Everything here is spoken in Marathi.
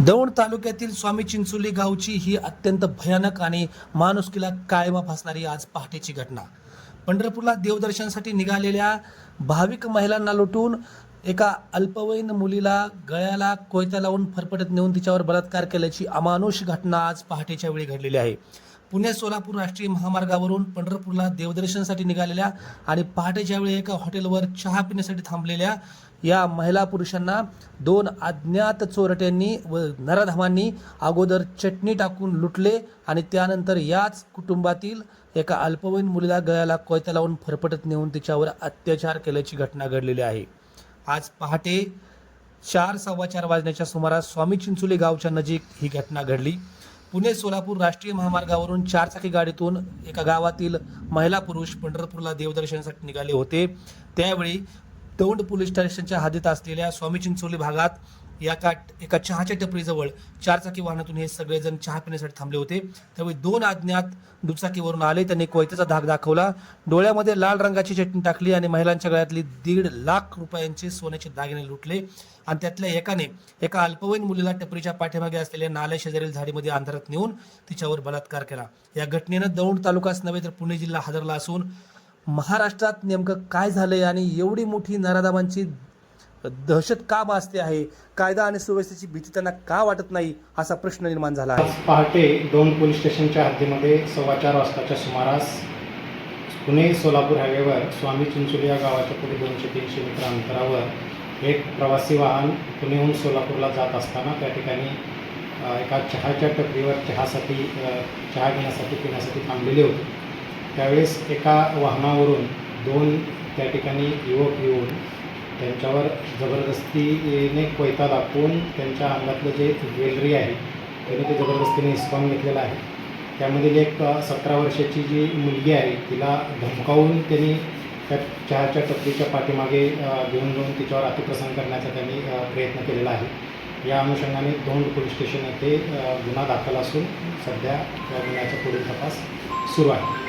दौंड तालुक्यातील स्वामी चिंचोली गावची ही अत्यंत भयानक आणि माणुसकीला काळीमा फासणारी आज पहाटेची घटना. पंढरपूरला देवदर्शनासाठी निघालेल्या भाविक महिलांना लुटून एका अल्पवयीन मुलीला गळ्याला कोयत्या लावून फरफटत नेऊन तिच्यावर बलात्कार केल्याची अमानुष घटना आज पहाटेच्या वेळी घडलेली आहे. पुणे सोलापूर राष्ट्रीय महामार्गावरून पंढरपूरला देवदर्शनासाठी निघालेल्या आणि पहाटेच्या वेळी एका हॉटेलवर चहा पिण्यासाठी थांबलेल्या या महिला पुरुषांना दोन अज्ञात चोरट्यांनी व नराधमांनी अगोदर चटणी टाकून लुटले आणि त्यानंतर याच कुटुंबातील एका अल्पवयीन मुलीला गळ्याला कोयता लावून फरफटत नेऊन तिच्यावर अत्याचार केल्याची घटना घडलेली आहे. आज पहाटे चार सव्वा चार वाजण्याच्या सुमारास स्वामी चिंचोली गावच्या नजीक ही घटना घडली. पुणे सोलापूर राष्ट्रीय महामार्गावरून चारचाकी गाडीतून एका गावातील महिला पुरुष पंढरपूरला देवदर्शनासाठी निघाले होते. त्यावेळी दौंड पोलीस स्टेशनच्या हद्दीत असलेल्या स्वामी चिंचोली भागात या का एका चहाच्या टपरीजवळ चारचाकी वाहनातून हे सगळेजण चहा पिण्यासाठी थांबले होते. त्यावेळी दोन अज्ञात दुचाकीवरून आले. त्यांनी कोयत्याचा धाक दाखवला. डोळ्यामध्ये लाल रंगाची चटणी टाकली आणि महिलांच्या गळ्यातली दीड लाख रुपयांचे सोन्याचे दागिने लुटले. आणि त्यातल्या एकाने एका अल्पवयीन मुलीला टपरीच्या पाठीमागे असलेल्या नाल्या शेजारील झाडीमध्ये अंधारात नेऊन तिच्यावर बलात्कार केला. या घटनेनं दौंड तालुकाच नव्हे तर पुणे जिल्हा हादरला असून महाराष्ट्रात नेमकं काय झालंय आणि एवढी मोठी नराधामांची दहशत का भासते आहे? कायदा आणि सुव्यवस्थेची भीती त्यांना का वाटत नाही? असा प्रश्न निर्माण झाला आहे. आज पहाटे दोन पोलीस स्टेशनच्या हद्दीमध्ये सव्वा चार वाजताच्या सुमारास पुणे सोलापूर हायवेवर स्वामी चिंचोली या गावाच्या पुढे दोनशे तीनशे मीटर अंतरावर एक प्रवासी वाहन पुणेहून सोलापूरला जात असताना त्या ठिकाणी एका चहाच्या टपरीवर चहासाठी चहा घेण्यासाठी पिण्यासाठी थांबलेले होते. त्यावेळेस एका वाहनावरून दोन त्या ठिकाणी युवक येऊन त्यांच्यावर जबरदस्तीने कोयता दाखवून त्यांच्या अंगातलं जे ज्वेलरी आहे त्याने ते जबरदस्तीने हिसकावून घेतलेलं आहे. त्यामधील एक सतरा वर्षाची जी मुलगी आहे तिला धमकावून त्यांनी त्या चहाच्या टपरीच्या पाठीमागे घेऊन जाऊन तिच्यावर अतिप्रसंग करण्याचा त्यांनी प्रयत्न केलेला आहे. या अनुषंगाने दोन पोलीस स्टेशन येथे गुन्हा दाखल असून सध्या या गुन्ह्याचा पुढील तपास सुरू आहे.